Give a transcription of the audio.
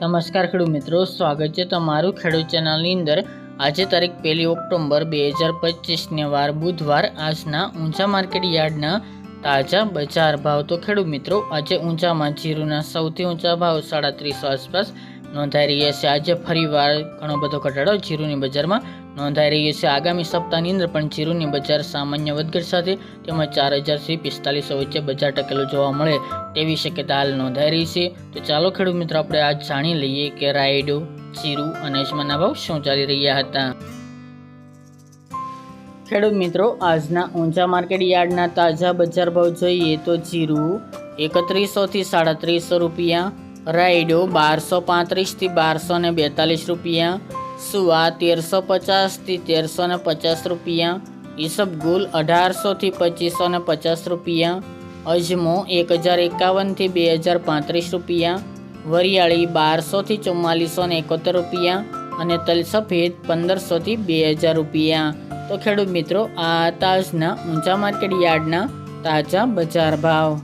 નમસ્કાર ખેડૂત મિત્રો, સ્વાગત છે તમારું ખેડૂત ચેનલની અંદર. આજે તારીખ પહેલી ઓક્ટોબર બે હજાર પચીસને વાર બુધવાર આજના ઊંચા માર્કેટ યાર્ડના તાજા બજાર ભાવ. તો ખેડૂત મિત્રો, આજે ઊંચામાં જીરુના સૌથી ઊંચા ભાવ સાડા ત્રીસો આસપાસ નોંધાઈ રહ્યા છે. આજે ફરીવાર ઘણો બધો ઘટાડો જીરુની બજારમાં નોંધાઈ રહ્યો છે. આગામી સપ્તાહની અંદર પણ જીરુની બજાર સામાન્ય વધઘટ સાથે તેમજ ચાર હજારથી પિસ્તાલીસો વચ્ચે બજાર ટકેલું જોવા મળે તેવી શક્યતા હાલ નોંધાઈ રહી છે. તો ચાલો ખેડૂત મિત્રો, આપણે આજ જાણી લઈએ કે રાયડો, જીરુ અને અજમાના ભાવ શું ચાલી રહ્યા હતા. ખેડૂત મિત્રો, આજના ઊંચા માર્કેટ યાર્ડના તાજા બજાર ભાવ જોઈએ તો જીરું એકત્રીસોથી સાડત્રીસો રૂપિયા રાયડો બારસો પાંત્રીસથી બારસો ને બેતાલીસ રૂપિયા, સુવા તેરસો પચાસથી તેરસો ને પચાસ રૂપિયા ઈસબગુલ અઢારસોથી પચીસો ને પચાસ રૂપિયા, અજમો એક હજાર એકાવનથી બે હજાર પાંત્રીસ રૂપિયા, વરિયાળી બારસોથી ચુમ્માલીસો ને એકોતેર રૂપિયા અને તલસફેદ પંદરસોથી બે હજાર રૂપિયા. તો ખેડૂત મિત્રો, આ તાજના ઊંચા માર્કેટ યાર્ડના તાજા બજાર ભાવ.